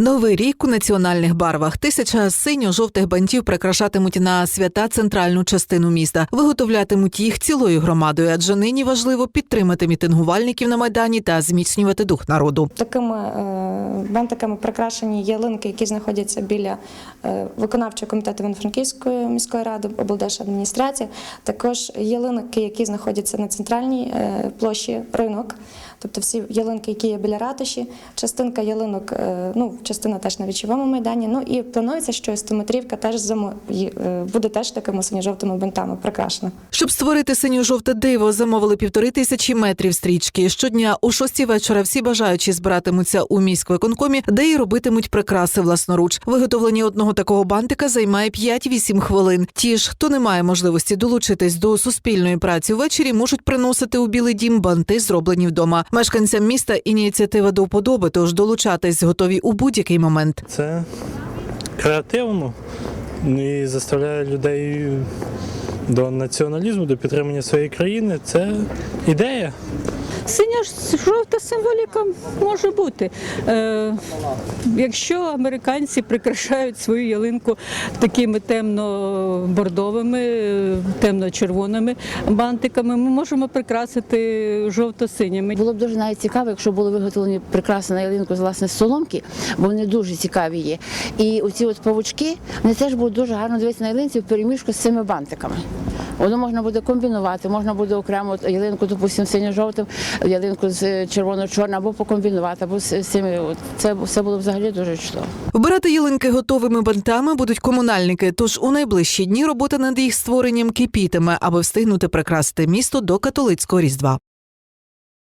Новий рік у національних барвах. Тисяча синьо-жовтих бантів прикрашатимуть на свята центральну частину міста. Виготовлятимуть їх цілою громадою, адже нині важливо підтримати мітингувальників на майдані та зміцнювати дух народу. Такими е, бантиками прикрашені ялинки, які знаходяться біля е, виконавчого комітету Івано-Франківської міської ради, облдержадміністрації. Також ялинки, які знаходяться на центральній е, площі ринок, тобто всі ялинки, які є біля ратуші, частинка ялинок, е, ну частина теж на вічовому майдані. Ну і планується, що стометрівка теж замо- е, буде теж такими синьо-жовтими бантами прикрашена. Щоб створити синьо-жовте диво, замовили півтори тисячі метрів стрічки. Щодня о шостій вечора всі бажаючі збиратимуться у міськвиконкомі, де й робитимуть прикраси власноруч. Виготовлення одного такого бантика займає 5-8 хвилин. Ті ж, хто не має можливості долучитись до суспільної праці ввечері, можуть приносити у білий дім банти, зроблені вдома. Мешканцям міста ініціатива до вподоби, тож долучатись готові у будь-який момент. Це креативно і заставляє людей до націоналізму, до підтримання своєї країни. Це ідея. Синя жовта символіка може бути. Е, якщо американці прикрашають свою ялинку такими темно-бордовими, темно-червоними бантиками, ми можемо прикрасити жовто-синіми. Було б дуже навіть цікаво, якщо були виготовлені прикраси на ялинку власне соломки, бо вони дуже цікаві є. І оці от павучки вони теж будуть дуже гарно дивитися на ялинці в переміжку з цими бантиками. Воно можна буде комбінувати, можна буде окремо ялинку, допустим, синьо-жовтим, ялинку з червоно-чорним, або покомбінувати, або з цими. Це все було взагалі дуже чудово. Вбирати ялинки готовими бантами будуть комунальники. Тож у найближчі дні робота над їх створенням кипітиме, аби встигнути прикрасити місто до католицького різдва.